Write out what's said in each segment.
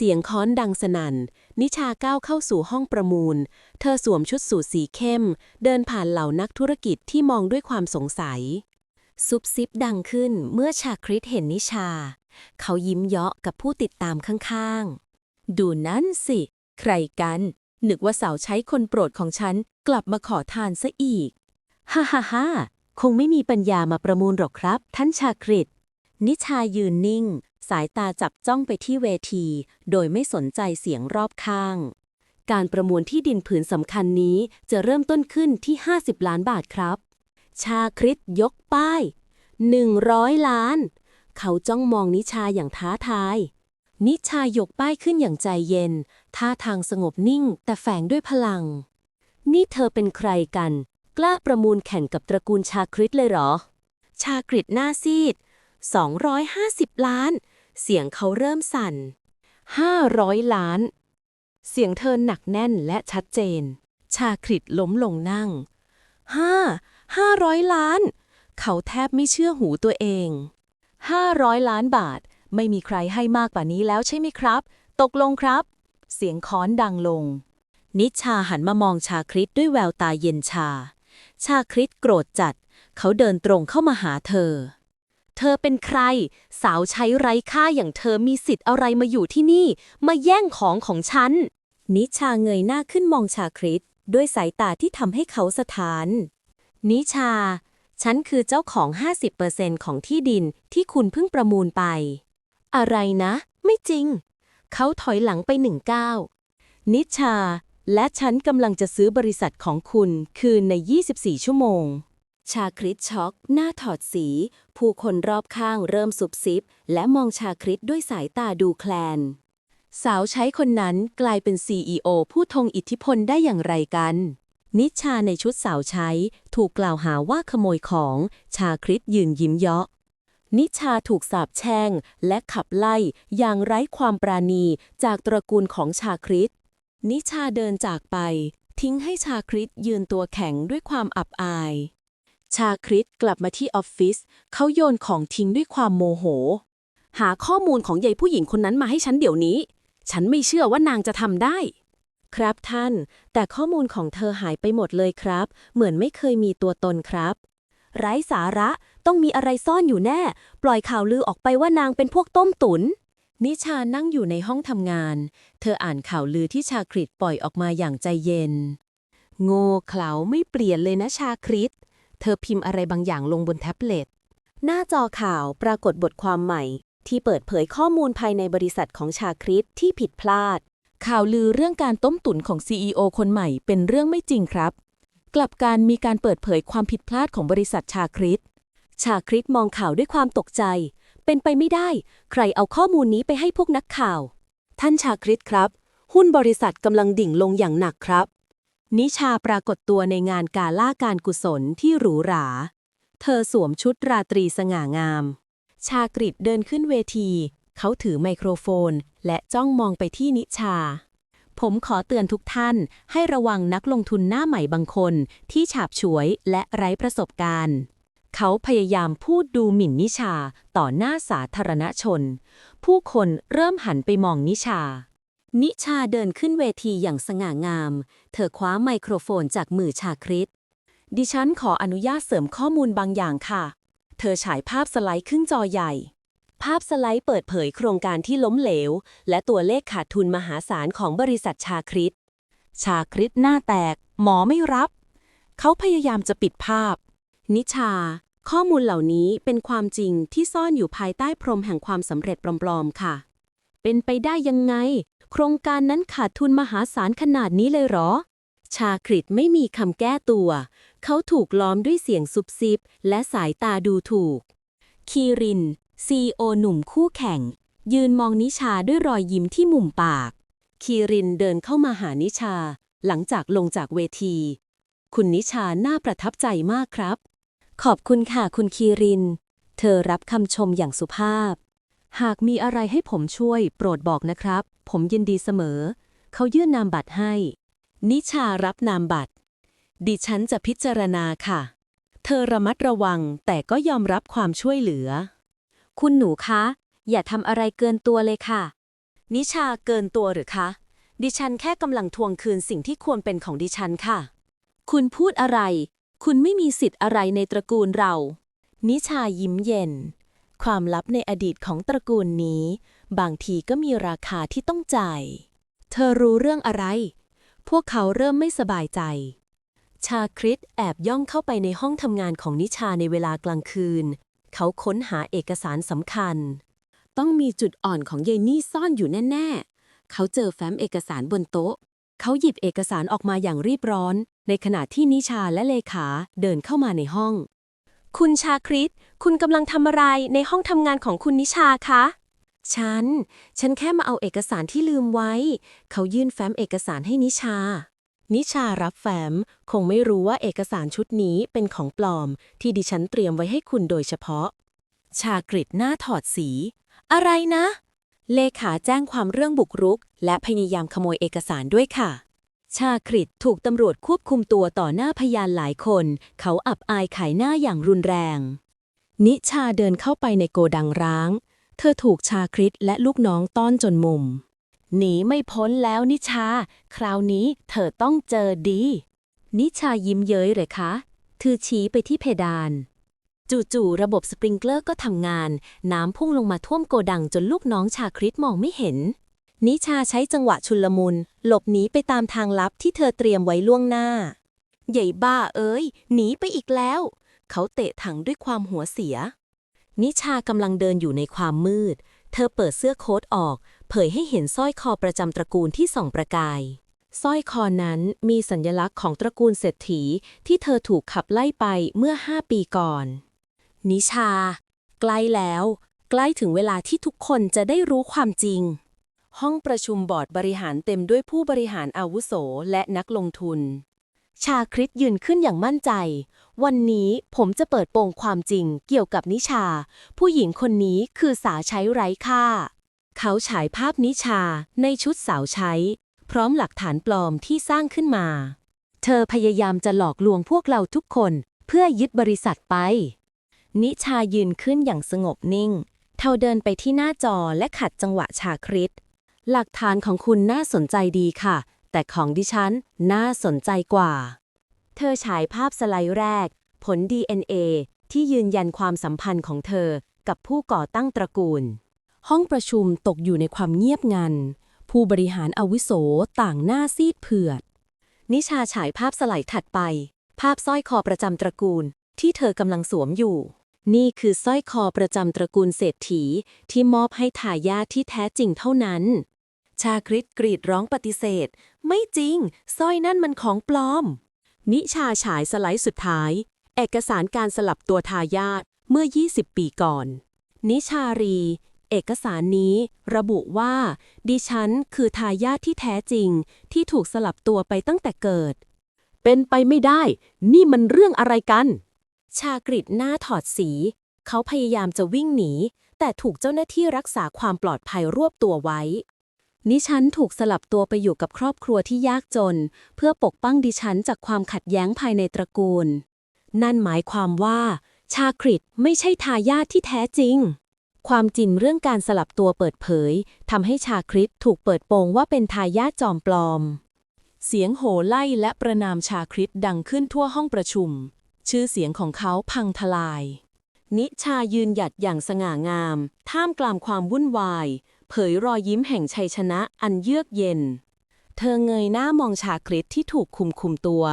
เสียงค้อนดังสนั่น นิชาก้าวเข้าสู่ห้องประมูล เธอสวมชุดสูทสีเข้ม เดินผ่านเหล่านักธุรกิจที่มองด้วยความสงสัย ซุบซิบดังขึ้นเมื่อชาคริตเห็นนิชา เขายิ้มเยาะกับผู้ติดตามข้างๆ ดูนั่นสิ ใครกัน นึกว่าสาวใช้คนโปรดของฉันกลับมาขอทานซะอีก ฮ่าฮ่าฮ่าคงไม่มีปัญญามาประมูลหรอกครับ ท่านชาคริตนิชายืนนิ่ง สายตาจับจ้องไปที่เวที โดยไม่สนใจเสียงรอบข้าง การประมูลที่ดินผืนสำคัญนี้จะเริ่มต้นขึ้นที่ 50 ล้านบาทครับ ชาคริตยกป้าย 100 ล้าน เขาจ้องมองนิชาอย่างท้าทาย นิชายกป้ายขึ้นอย่างใจเย็น ท่าทางสงบนิ่งแต่แฝงด้วยพลัง นี่เธอเป็นใครกัน กล้าประมูลแข่งกับตระกูลชาคริตเลยเหรอ ชาคริตหน้าซีด250 ล้าน เสียงเขาเริ่มสั่น500ล้าน เสียงเธอหนักแน่นและชัดเจน ชาคริตล้มลงนั่งห้าห้าร้อยล้าน เขาแทบไม่เชื่อหูตัวเองห้าร้อยล้านบาท ไม่มีใครให้มากกว่านี้แล้วใช่ไหมครับ ตกลงครับ เสียงค้อนดังลง นิชาหันมามองชาคริตด้วยแววตาเย็นชา ชาคริตโกรธจัด เขาเดินตรงเข้ามาหาเธอ เธอเป็นใคร สาวใช้ไร้ค่าอย่างเธอมีสิทธิ์อะไรมาอยู่ที่นี่ มาแย่งของของฉัน นิชาเงยหน้าขึ้นมองชาคริตด้วยสายตาที่ทำให้เขาสะท้าน นิชา ฉันคือเจ้าของ 50%ของที่ดินที่คุณเพิ่งประมูลไป อะไรนะ ไม่จริง เขาถอยหลังไปหนึ่งก้าวนิชา และฉันกำลังจะซื้อบริษัทของคุณคืนใน 24 ชั่วโมง ชาคริตช็อก หน้าถอดสี ผู้คนรอบข้างเริ่มสุบซิบ และมองชาคริตด้วยสายตาดูแคลน สาวใช้คนนั้นกลายเป็น CEO ผู้ทงอิทธิพลได้อย่างไรกัน นิชาในชุดสาวใช้ ถูกกล่าวหาว่าขโมยของ ชาคริตยืนยิ้มเยาะนิชาถูกสาปแช่ง และขับไล่อย่างไร้ความปราณีจากตระกูลของชาคริต นิชาเดินจากไป ทิ้งให้ชาคริตยืนตัวแข็งด้วยความอับอาย ชาคริตกลับมาที่ออฟฟิศเขาโยนของทิ้งด้วยความโมโห หาข้อมูลของยายผู้หญิงคนนั้นมาให้ฉันเดี๋ยวนี้ ฉันไม่เชื่อว่านางจะทำได้ ครับท่าน แต่ข้อมูลของเธอหายไปหมดเลยครับ เหมือนไม่เคยมีตัวตนครับ ไร้สาระต้องมีอะไรซ่อนอยู่แน่ ปล่อยข่าวลือออกไปว่านางเป็นพวกต้มตุ๋นนิชานั่งอยู่ในห้องทำงาน เธออ่านข่าวลือที่ชาคริตปล่อยออกมาอย่างใจเย็น โง่เขลาไม่เปลี่ยนเลยนะชาคริต เธอพิมพ์อะไรบางอย่างลงบนแท็บเล็ต หน้าจอข่าวปรากฏบทความใหม่ ที่เปิดเผยข้อมูลภายในบริษัทของชาคริตที่ผิดพลาด ข่าวลือเรื่องการต้มตุ๋นของ CEO คนใหม่เป็นเรื่องไม่จริงครับ กลับการมีการเปิดเผยความผิดพลาดของบริษัทชาคริตชาคริตมองข่าวด้วยความตกใจ เป็นไปไม่ได้ ใครเอาข้อมูลนี้ไปให้พวกนักข่าว ท่านชาคริตครับ หุ้นบริษัทกำลังดิ่งลงอย่างหนักครับ นิชาปรากฏตัวในงานกาล่าการกุศลที่หรูหรา เธอสวมชุดราตรีสง่างาม ชากริดเดินขึ้นเวที เขาถือไมโครโฟน และจ้องมองไปที่นิชา ผมขอเตือนทุกท่านให้ระวังนักลงทุนหน้าใหม่บางคน ที่ฉาบฉวยและไร้ประสบการณ์ เขาพยายามพูดดูหมิ่นนิชาต่อหน้าสาธารณชน ผู้คนเริ่มหันไปมองนิชา นิชาเดินขึ้นเวทีอย่างสง่างาม เธอคว้าไมโครโฟนจากมือชาคริต ดิฉันขออนุญาตเสริมข้อมูลบางอย่างค่ะ เธอฉายภาพสไลด์ขึ้นจอใหญ่ ภาพสไลด์เปิดเผยโครงการที่ล้มเหลว และตัวเลขขาดทุนมหาศาลของบริษัทชาคริต ชาคริตหน้าแตก หมอไม่รับ เขาพยายามจะปิดภาพ นิชา ข้อมูลเหล่านี้เป็นความจริงที่ซ่อนอยู่ภายใต้พรมแห่งความสำเร็จปลอมๆค่ะเป็นไปได้ยังไง โครงการนั้นขาดทุนมหาศาลขนาดนี้เลยหรอ ชาคริตไม่มีคำแก้ตัว เขาถูกล้อมด้วยเสียงซุบซิบ และสายตาดูถูก คีรินซีโอหนุ่มคู่แข่ง ยืนมองนิชาด้วยรอยยิ้มที่มุมปาก คีรินเดินเข้ามาหานิชา หลังจากลงจากเวที คุณนิชาน่าประทับใจมากครับ ขอบคุณค่ะคุณคีริน เธอรับคำชมอย่างสุภาพ หากมีอะไรให้ผมช่วยโปรดบอกนะครับ ผมยินดีเสมอ เขายื่นนามบัตรให้ นิชารับนามบัตร ดิฉันจะพิจารณาค่ะ เธอระมัดระวังแต่ก็ยอมรับความช่วยเหลือ คุณหนูคะ อย่าทำอะไรเกินตัวเลยค่ะ นิชาเกินตัวหรือคะ ดิฉันแค่กำลังทวงคืนสิ่งที่ควรเป็นของดิฉันค่ะ คุณพูดอะไร คุณไม่มีสิทธิ์อะไรในตระกูลเรา นิชายิ้มเย็น ความลับในอดีตของตระกูลนี้ บางทีก็มีราคาที่ต้องจ่าย เธอรู้เรื่องอะไร พวกเขาเริ่มไม่สบายใจ ชาคริตแอบย่องเข้าไปในห้องทำงานของนิชาในเวลากลางคืน เขาค้นหาเอกสารสำคัญ ต้องมีจุดอ่อนของยายนี่ซ่อนอยู่แน่ๆ เขาเจอแฟ้มเอกสารบนโต๊ะ เขาหยิบเอกสารออกมาอย่างรีบร้อน ในขณะที่นิชาและเลขาเดินเข้ามาในห้อง คุณชาคริต คุณกำลังทำอะไรในห้องทำงานของคุณนิชาคะ ฉัน ฉันแค่มาเอาเอกสารที่ลืมไว้ เขายื่นแฟ้มเอกสารให้นิชา นิชารับแฟ้ม คงไม่รู้ว่าเอกสารชุดนี้เป็นของปลอม ที่ดิฉันเตรียมไว้ให้คุณโดยเฉพาะ ชากริดหน้าถอดสี อะไรนะ เลขาแจ้งความเรื่องบุกรุก และพยายามขโมยเอกสารด้วยค่ะ ชาคริดถูกตำรวจควบคุมตัวต่อหน้าพยานหลายคน เขาอับอายขายหน้าอย่างรุนแรงนิชาเดินเข้าไปในโกดังร้าง เธอถูกชาคริตและลูกน้องต้อนจนมุม หนีไม่พ้นแล้วนิชา คราวนี้เธอต้องเจอดี นิชายิ้มเย้ยเลยคะเธอชี้ไปที่เพดาน จู่ๆระบบสปริงเกอร์ก็ทำงาน น้ำพุ่งลงมาท่วมโกดังจนลูกน้องชาคริตมองไม่เห็น นิชาใช้จังหวะชุลมุน หลบหนีไปตามทางลับที่เธอเตรียมไว้ล่วงหน้า ใหญ่บ้าเอ้ย หนีไปอีกแล้ว เขาเตะถังด้วยความหัวเสีย นิชากำลังเดินอยู่ในความมืด เธอเปิดเสื้อโค้ทออก เผยให้เห็นสร้อยคอประจำตระกูลที่ส่องประกายสร้อยคอนั้นมีสัญลักษณ์ของตระกูลเศรษฐีที่เธอถูกขับไล่ไปเมื่อห้าปีก่อน นิชา ใกล้แล้ว ใกล้ถึงเวลาที่ทุกคนจะได้รู้ความจริง ห้องประชุมบอร์ดบริหารเต็มด้วยผู้บริหารอาวุโสและนักลงทุน ชาคริตยืนขึ้นอย่างมั่นใจ วันนี้ผมจะเปิดโปงความจริงเกี่ยวกับนิชา ผู้หญิงคนนี้คือสาวใช้ไร้ค่า เขาฉายภาพนิชาในชุดสาวใช้ พร้อมหลักฐานปลอมที่สร้างขึ้นมา เธอพยายามจะหลอกลวงพวกเราทุกคนเพื่อยึดบริษัทไป นิชายืนขึ้นอย่างสงบนิ่ง เธอเดินไปที่หน้าจอและขัดจังหวะชาคริตหลักฐานของคุณน่าสนใจดีค่ะ แต่ของดิฉันน่าสนใจกว่า เธอฉายภาพสไลด์แรก ผล DNA ที่ยืนยันความสัมพันธ์ของเธอกับผู้ก่อตั้งตระกูล ห้องประชุมตกอยู่ในความเงียบงัน ผู้บริหารอาวุโสต่างหน้าซีดเผือด นิชาฉายภาพสไลด์ถัดไป ภาพสร้อยคอประจำตระกูล ที่เธอกำลังสวมอยู่ นี่คือสร้อยคอประจำตระกูลเศรษฐีที่มอบให้ทายาทที่แท้จริงเท่านั้น ชาคริตกรีดร้องปฏิเสธ ไม่จริงสร้อยนั่นมันของปลอม นิชาฉายสไลด์สุดท้าย เอกสารการสลับตัวทายาทเมื่อ 20 ปีก่อน นิชารี เอกสารนี้ระบุว่า ดิฉันคือทายาทที่แท้จริง ที่ถูกสลับตัวไปตั้งแต่เกิด เป็นไปไม่ได้ นี่มันเรื่องอะไรกัน ชากริดหน้าถอดสี เขาพยายามจะวิ่งหนี แต่ถูกเจ้าหน้าที่รักษาความปลอดภัยรวบตัวไว้ ดิฉันถูกสลับตัวไปอยู่กับครอบครัวที่ยากจน เพื่อปกป้องดิฉันจากความขัดแย้งภายในตระกูล นั่นหมายความว่า ชาคริตไม่ใช่ทายาทที่แท้จริง ความจริงเรื่องการสลับตัวเปิดเผยทำให้ชาคริตถูกเปิดโปงว่าเป็นทายาทจอมปลอม เสียงโห่ไล่และประนามชาคริตดังขึ้นทั่วห้องประชุม ชื่อเสียงของเขาพังทลาย นิชายืนหยัดอย่างสง่างาม ท่ามกลางความวุ่นวาย เผยรอยยิ้มแห่งชัยชนะอันเยือกเย็น เธอเงยหน้ามองชาคริตที่ถูกคุมคุมตัว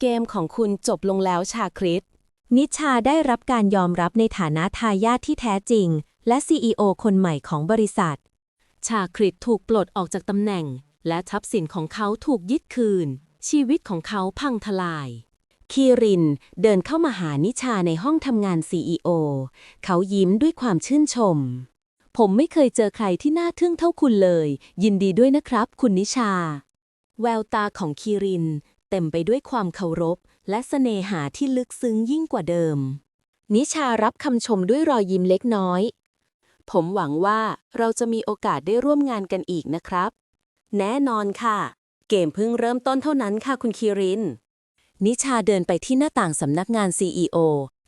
เกมของคุณจบลงแล้วชาคริต นิชาได้รับการยอมรับในฐานะทายาทที่แท้จริง และ CEO คนใหม่ของบริษัท ชาคริตถูกปลดออกจากตำแหน่ง และทรัพย์สินของเขาถูกยึดคืน ชีวิตของเขาพังทลายคีรินเดินเข้ามาหานิชาในห้องทำงาน CEO เขายิ้มด้วยความชื่นชม ผมไม่เคยเจอใครที่น่าทึ่งเท่าคุณเลย ยินดีด้วยนะครับ คุณนิชา แววตาของคีริน เต็มไปด้วยความเคารพ และเสน่หาที่ลึกซึ้งยิ่งกว่าเดิม นิชารับคำชมด้วยรอยยิ้มเล็กน้อย ผมหวังว่าเราจะมีโอกาสได้ร่วมงานกันอีกนะครับ แน่นอนค่ะ เกมเพิ่งเริ่มต้นเท่านั้นค่ะคุณคีริน นิชาเดินไปที่หน้าต่างสำนักงาน CEO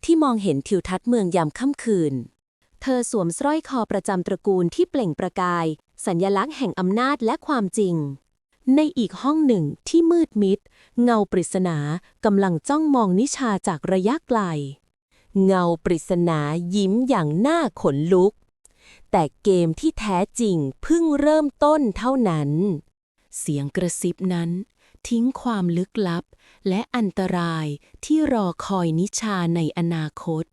ที่มองเห็นทิวทัศน์เมืองยามค่ำคืน เธอสวมสร้อยคอประจำตระกูลที่เปล่งประกาย สัญลักษณ์แห่งอำนาจและความจริง ในอีกห้องหนึ่งที่มืดมิด เงาปริศนากำลังจ้องมองนิชาจากระยะไกล เงาปริศนายิ้มอย่างน่าขนลุก แต่เกมที่แท้จริงเพิ่งเริ่มต้นเท่านั้น เสียงกระซิบนั้นทิ้งความลึกลับและอันตรายที่รอคอยนิชาในอนาคต